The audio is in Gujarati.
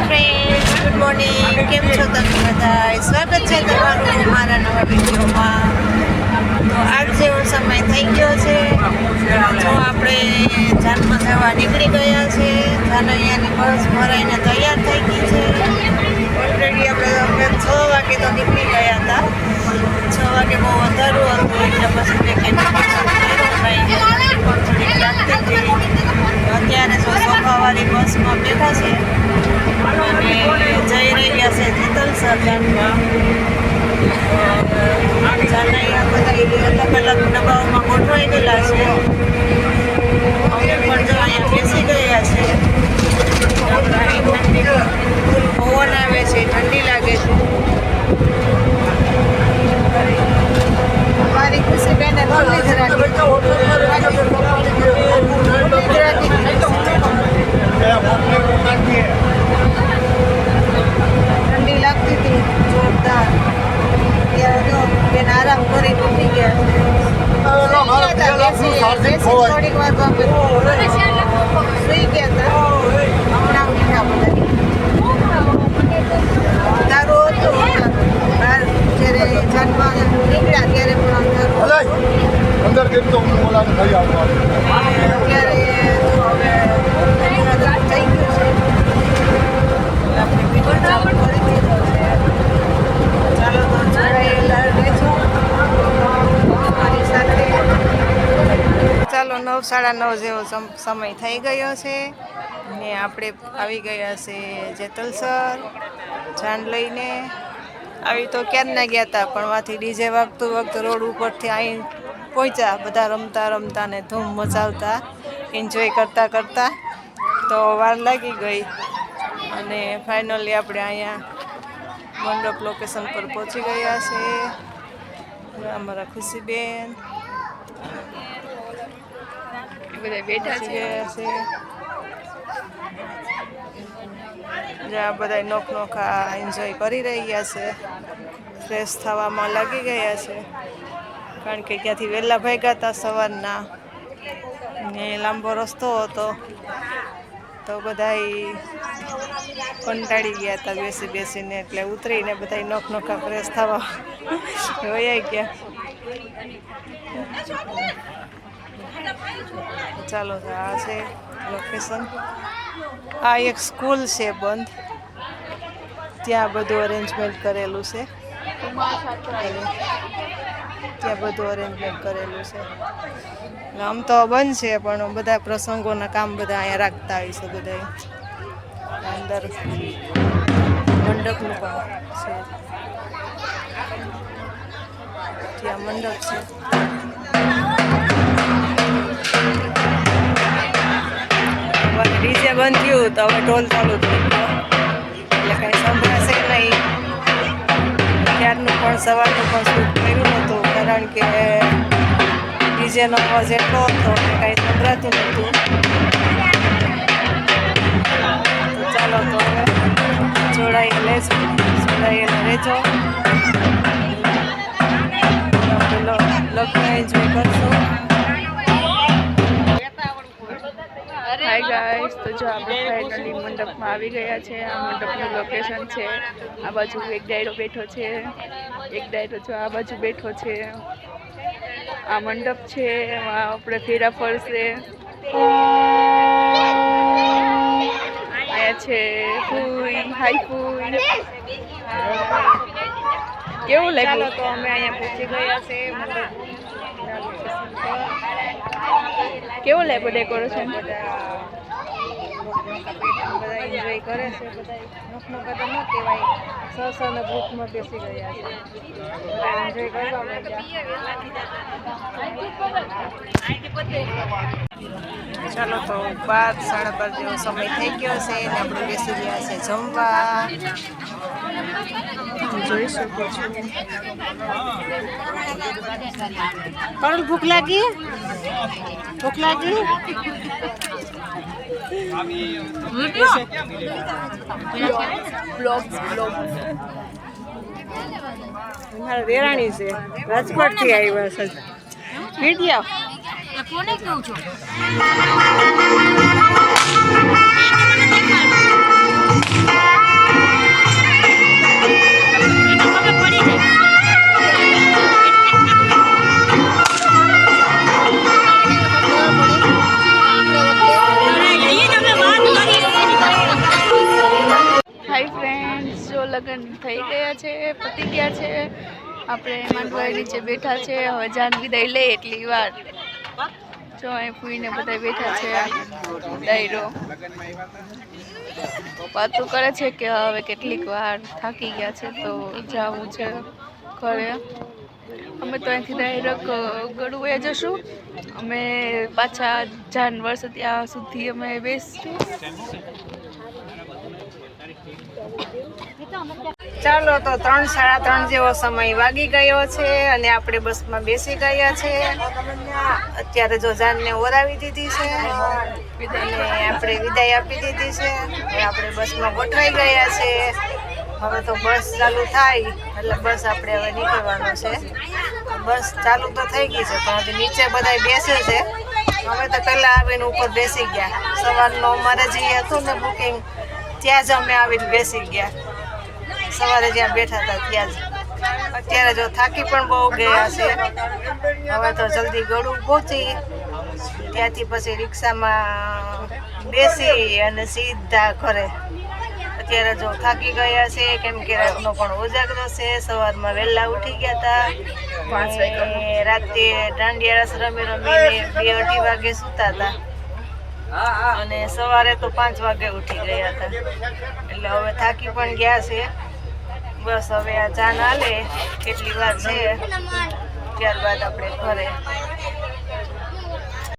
ફ્રેન્ડ્સ ગુડ મોર્નિંગ કેમ છો તમે બધા સ્વાગત છે તમારું મારા નવા વિડીયોમાં. તો આજ જેવો સમય થઈ ગયો છે. તો આપણે જાનમાં જવા નીકળી ગયા છે જાનૈયાની બસ ભરાઈને તૈયાર થઈ ગઈ છે. ઓલરેડી આપણે છ વાગે તો નીકળી ગયા હતા. છ વાગે બહુ અંધારું હતું, એટલે પછી મેં કંઈ સરદારમાં જાનૈયા બધા અલગ અલગ ડબ્બાઓમાં ગોઠવાઈ ગયેલા છે. અમે પણ જો અહીંયા બેસી ગયા છે. પવન આવે છે, ઠંડી લાગે છે. pero સાડા નવ જેવો સમ- સમય થઈ ગયો છે ને આપણે આવી ગયા છે જેતલસર જાન લઈને. આવી તો ક્યારના ગયા હતા પણ વાથી ડીજે વાગતું વખત રોડ ઉપરથી અહીં પહોંચ્યા, બધા રમતા રમતા ને ધૂમ મચાવતા એન્જોય કરતા કરતા. તો વાર લાગી ગઈ અને ફાઇનલી આપણે અહીંયા મંડપ લોકેશન પર પહોંચી ગયા છે. અમારા ખુશીબેન બધા બેઠા છે. જ્યાં બધા નોખ નોખા એન્જોય કરી રહ્યા છે. ફ્રેશ થવામાં લાગી ગયા છે. કારણ કે ત્યાંથી વહેલા ભાગ્યા હતા સવારના. ને લાંબો રસ્તો હતો. તો બધાય કંટાળી ગયા હતા બેસી બેસીને એટલે ઉતરીને બધા નોખ નોખા ફ્રેશ થવા વયા ગયા. ચાલો આ છે લોકેશન આ એક સ્કૂલ છે બંધ. ત્યાં બધું અરેન્જમેન્ટ કરેલું છે. ત્યાં બધું અરેન્જમેન્ટ કરેલું છે. આમ તો બંધ છે, પણ બધા પ્રસંગોના કામ બધા અહીંયા રાખતા હોય છે બધા. અંદર મંડપનું પણ છે. ત્યાં મંડપ છે. ડીજે બંધ થયું તો હવે ટોલ ચાલુ થઈ ગયો. એટલે કંઈ સંભળાશે નહીં. ત્યારનું પણ સવારનું પણ શું કર્યું નહોતું, કારણ કે ડીજેનો અવાજ એટલો હતો કે કાંઈ સંભળાતું નહોતું. ચાલો તો હવે જોડાઈ લેજો જોડાયેલા રહેજો. હાય ગાઈસ તો જો આપણે ફાઇનલી મંડપમાં આવી ગયા છે. આ મંડપનું લોકેશન છે. આ બાજુ એક ડાયરો બેઠો છે. એક ડાયરો જો આ બાજુ બેઠો છે. આ મંડપ છે. એમાં આપણે ફેરા ફરશે આયા છે ફૂઈ હાઈ ફૂઈ. કેવું લાગ્યું? તો અમે અહીંયા પહોંચી ગયા છે. કેવું લાગ્યું ડેકોરેશન બધા એન્જોય કરે છે બધા ન કહેવાય. સ સના ગ્રુપમાં બેસી ગયા છે. બધા એન્જોય કરવા ચાલો તો બાર સાડા બાર જેવો સમય થઈ ગયો છે અને આપણે બેસી ગયા છે જમવા. જોઈ શકો છો. કરણ ભૂખ લાગી? ભૂખ લાગી? દેરાણી છે. રાજકોટથી આવ્યા છે. મીડિયા કોને કહું છું? લગ્ન થઈ ગયા છે, પતી ગયા છે. આપણે માંડવાઈ નીચે બેઠા છે, હવે જાન વિદાય લે એટલી વાર. જો અહીં ફૂઈને બધા બેઠા છે ડાયરો વાતું કરે છે કે હવે કેટલીક વાર થાકી ગયા છે તો જવું છે ઘરે. અમે તો અહીંથી ડાયરેક્ટ ગળુએ જશું. અમે પાછા જાનવર વર્ષ ત્યાં સુધી અમે બેસીશું. ચાલો તો ત્રણ સાડા ત્રણ જેવો સમય વાગી ગયો છે અને આપણે બસમાં બેસી ગયા છે. અત્યારે જો જાનને ઓરાવી દીધી છે અને આપણે વિદાય આપી દીધી છે. આપણે બસમાં ગોઠવાઈ ગયા છે. હવે તો બસ ચાલુ થાય, એટલે બસ આપણે હવે નીકળવાનું છે. બસ ચાલુ તો થઈ ગઈ છે, પણ હજી નીચે બધા બેસે છે. અમે તો પહેલાં આવીને ઉપર બેસી ગયા. સવારનો અમારે જે હતું ને બુકિંગ ત્યાં જ અમે આવીને બેસી ગયા. સવારે જ્યાં બેઠા હતા ત્યાં જ. અત્યારે જો થાકી પણ બહુ ગયા છે. હવે તો જલ્દી ગળું પહોંચી. ત્યાંથી પછી રિક્ષામાં બેસી અને સીધા ઘરે. અત્યારે જો થાકી ગયા છે, કેમ કે રાતનો પણ ઉજાગરો છે. સવારમાં વહેલા ઉઠી ગયા હતા. અને રાતે દાંડિયા રમી રમીને બે અઢી વાગે સૂતા હતા. અને સવારે તો પાંચ વાગે ઉઠી ગયા હતા. એટલે હવે થાકી પણ ગયા છે. બસ હવે આ જાન હાલે. કેટલી વાર છે? ત્યારબાદ આપણે ઘરે